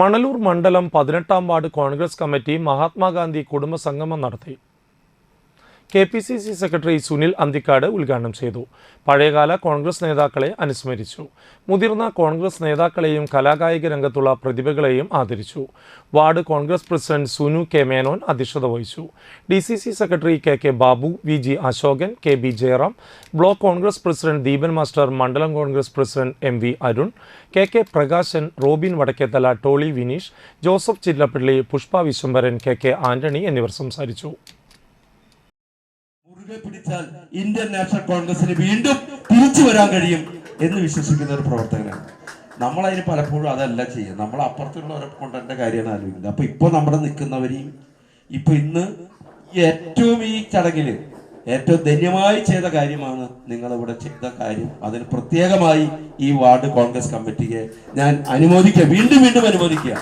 മണലൂർ മണ്ഡലം പതിനെട്ടാം ward Congress committee Mahatma Gandhi കുടുംബ സംഗമം നടത്തി. K P C C secretary Sunil Anthikkad ഉദ്ഘാടനം ചെയ്തു. പഴയകാല കോൺഗ്രസ് നേതാക്കളെ അനുസ്മരിച്ചു. മുതിർന്ന കോൺഗ്രസ് നേതാക്കളെയും കലാകായിക രംഗത്തുള്ള പ്രതിഭകളെയും ആദരിച്ചു. Ward Congress president Sunu K Menon അധ്യക്ഷത വഹിച്ചു. D C C secretary K K Babu V G Ashokan K B Jayaram block Congress president Deepan master മണ്ഡലം Congress president M V Arun K K Prakashan Robin Vadakkethala Tolly Vineesh Joseph Chillappally Pushpa Viswambharan K K Antony എന്നിവർ സംസാരിച്ചു. മുറുകെ പിടിച്ചാൽ Indian national കോൺഗ്രസിന് വീണ്ടും തിരിച്ചു വരാൻ കഴിയും എന്ന് വിശ്വസിക്കുന്ന ഒരു പ്രവർത്തകനാണ്. നമ്മളതിന് പലപ്പോഴും അതല്ല ചെയ്യുക. നമ്മൾ അപ്പുറത്തുള്ളവരെ കൊണ്ടെന്റെ കാര്യമാണ് ആലോചിക്കുന്നത്. അപ്പൊ ഇപ്പോൾ നമ്മുടെ നിൽക്കുന്നവരെയും ഇപ്പൊ ഇന്ന് ഏറ്റവും ഈ ചടങ്ങിൽ ഏറ്റവും ധന്യമായി ചെയ്ത കാര്യമാണ് നിങ്ങൾ ഇവിടെ ചെയ്ത കാര്യം. അതിന് പ്രത്യേകമായി ഈ വാർഡ് കോൺഗ്രസ് കമ്മിറ്റിയെ ഞാൻ അനുമോദിക്കുക വീണ്ടും വീണ്ടും അനുമോദിക്കുക.